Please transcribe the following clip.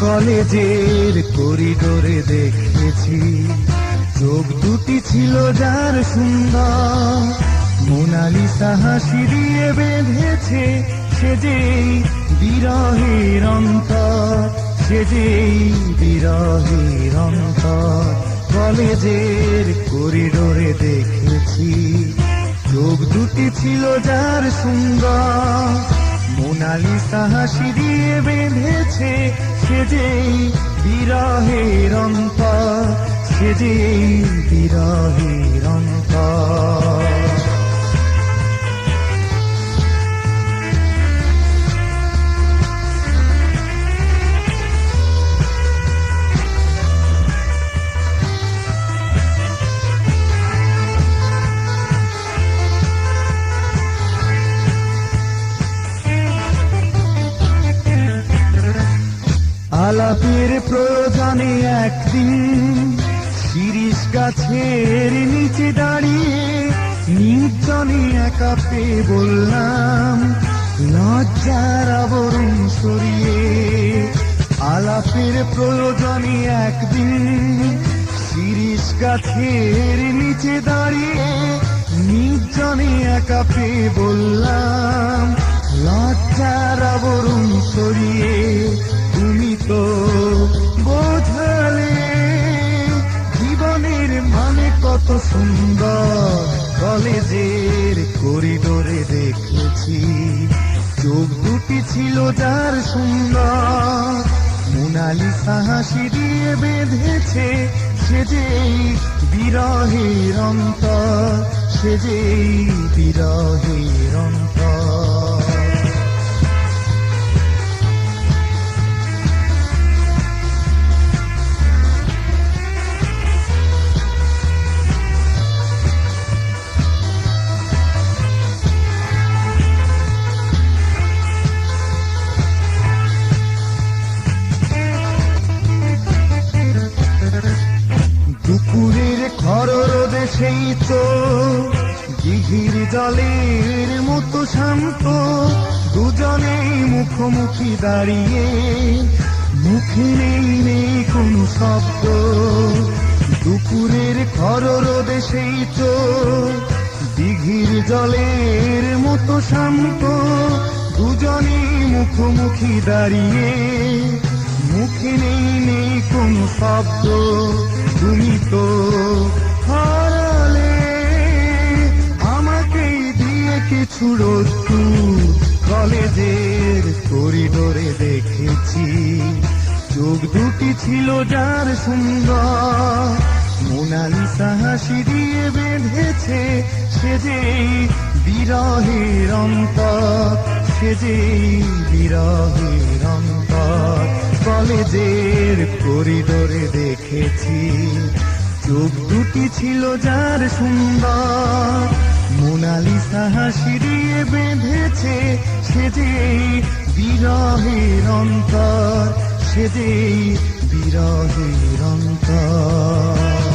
কলেজের করিডোরে দেখেছি। চোখ দুটি ছিল যার সুন্দর। মোনালিসা হাসি দিয়ে বেঁধেছে। সে যেই বিরহের অন্তর। সে যেই বিরহের অন্তর। কলেজের করিডোরে দেখেছি। চোখ দুটি ছিল যার সুন্দর। মোনালিসা হাসি দিয়ে বেঁধেছে সে যেই বিরহের অন্তর সে বির বিরহের আলাপের প্রয়োজনে একদিন শিরিষ গাছের নিচে দাঁড়িয়ে নির্জনে একা পেয়ে বললাম, লজ্জার আবরণ সরিয়ে আলাপের প্রয়োজনে একদিন শিরিষ গাছের নিচে দাঁড়িয়ে নির্জনে একা পেয়ে বললাম সুন্দর কলেজের করিডোরে দেখেছি। চোখ দুটি ছিল যার সুন্দর। মোনালিসা হাসি দিয়ে বেঁধেছে, সে যেই বিরহের অন্তর, সে যেই বিরহের অন্তর। সেই তো দিঘির জলের মতো শান্ত দুজনেই মুখোমুখি দাঁড়িয়ে মুখে নেই নেই কোনো শব্দ। দুপুরের খররোদে সেই তো দিঘির জলের মতো শান্ত দুজনেই মুখোমুখি দাঁড়িয়ে মুখে নেই নেই কোনো শব্দ। তুমি তো হারালে কিছু কলেজের করিডোরে দেখেছি। চোখ দুটি ছিল যার সুন্দর। মোনালিসা হাসি দিয়ে বেঁধেছে সে যেই বিরহের অন্তর সে যেই বিরহের অন্তর। কলেজের করিডোরে দেখেছি। চোখ দুটি ছিল যার সুন্দর। মোনালিসা হাসি দিয়ে বেঁধেছে সে বিরহের অন্তর সে বিরহের অন্তর।